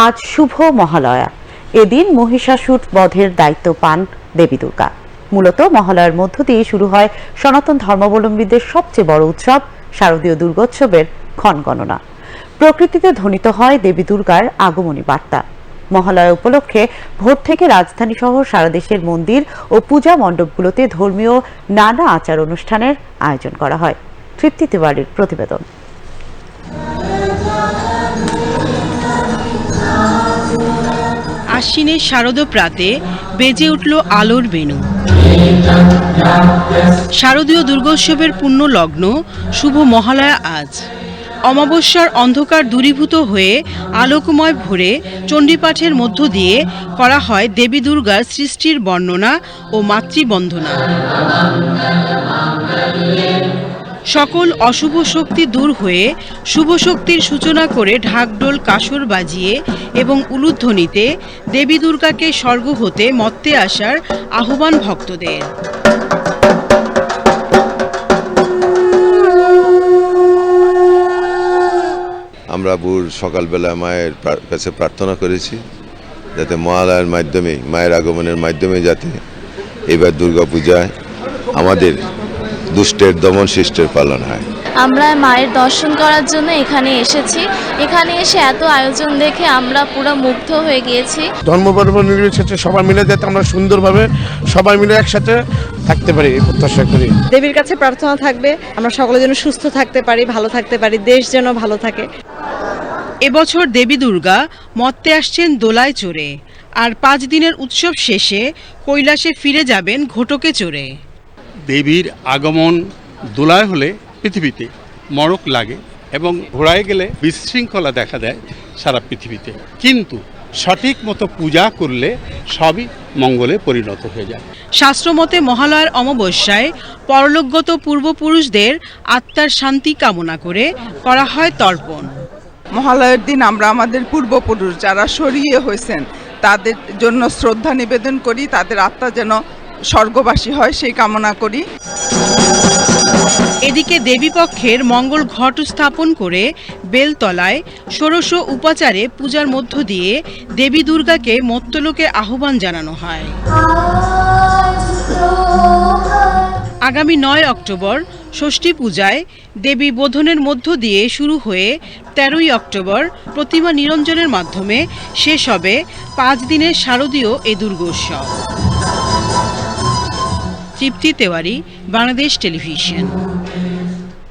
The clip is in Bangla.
আজ শুভ মহালয়া। এদিন মহিষাসুর বধের দায়িত্ব পান দেবী দুর্গা। মূলত মহালয়ার মধ্য দিয়ে শুরু হয় সনাতন ধর্মাবলম্বীদের সবচেয়ে বড় উৎসব শারদীয় দুর্গোৎসবের ক্ষণগণনা প্রকৃতিতে ধ্বনিত হয় দেবী দুর্গার আগমনী বার্তা। মহালয়া উপলক্ষে ভোর থেকে রাজধানী সহ সারা দেশের মন্দির ও পূজা মণ্ডপগুলোতে ধর্মীয় নানা আচার অনুষ্ঠানের আয়োজন করা হয়। তৃপ্তি তিওয়ারির প্রতিবেদন। আশ্বিনের শারদ প্রাতে বেজে উঠল আলোর বেণু। শারদীয় দুর্গোৎসবের পূর্ণ লগ্ন শুভ মহালয়া আজ। অমাবস্যার অন্ধকার দূরীভূত হয়ে আলোকময় ভোরে চণ্ডীপাঠের মধ্য দিয়ে করা হয় দেবী দুর্গার সৃষ্টির বর্ণনা ও মাতৃবন্দনা। সকল অশুভ শক্তি দূর হয়ে শুভ শক্তির সূচনা করে ঢাকডোল কাসর বাজিয়ে এবং উলুধ্বনিতে দেবী দুর্গাকে স্বর্গ হতে মত্তে আসার আহ্বান ভক্তদের। আমরা ভোর সকালবেলা মায়ের কাছে প্রার্থনা করেছি যাতে মহালয়ার মাধ্যমে, মায়ের আগমনের মাধ্যমে যাতে এবার দুর্গাপূজায় আমাদের দুষ্টের দমন শিষ্টের পালন হয়। আমরা মায়ের দর্শন করার জন্য এখানে এসেছি। এখানে এসে এত আয়োজন দেখে আমরা পুরো মুগ্ধ হয়ে গিয়েছি। ধর্মবর্ম নির্বিশেষে সবাই মিলে যাতে আমরা সুন্দরভাবে সবাই মিলে একসাথে থাকতে পারি প্রত্যাশা করি। দেবীর কাছে প্রার্থনা থাকবে আমরা সকলে যেন সুস্থ থাকতে পারি ভালো থাকতে পারি দেশ যেন ভালো থাকে। এবছর দেবী দুর্গা মত্তে আসছেন দোলায় চড়ে আর পাঁচ দিনের উৎসব শেষে কৈলাসে ফিরে যাবেন ঘটকে চড়ে। দেবীর আগমন দোলায় হলে পৃথিবীতে মরক লাগে এবং ঘোড়ায় গেলে বিশৃঙ্খলা দেখা দেয় সারা পৃথিবীতে। কিন্তু সঠিক মতো পূজা করলে সবই মঙ্গলে পরিণত হয়ে যায়। শাস্ত্রমতে মহালয়ার অমাবস্যায় পরলোকগত পূর্বপুরুষদের আত্মার শান্তি কামনা করে করা হয় তর্পণ। মহালয়ের দিন আমরা আমাদের পূর্বপুরুষ যারা সরিয়ে হয়েছেন তাদের জন্য শ্রদ্ধা নিবেদন করি তাদের আত্মা যেন স্বর্গবাসী হয়, সেই কামনা করি। এদিকে দেবীপক্ষের মঙ্গল ঘট স্থাপন করে বেলতলায় ষোড়শ উপাচারে পূজার মধ্য দিয়ে দেবী দুর্গাকে মত্তলোকে আহ্বান জানানো হয়। আগামী নয় অক্টোবর ষষ্ঠী পূজায় দেবী বোধনের মধ্য দিয়ে শুরু হয়ে তেরোই অক্টোবর প্রতিমা নিরঞ্জনের মাধ্যমে শেষ হবে পাঁচ দিনের শারদীয় এ দুর্গোৎসব। তৃপ্তি তেওয়ারি বাংলাদেশ টেলিভিশন।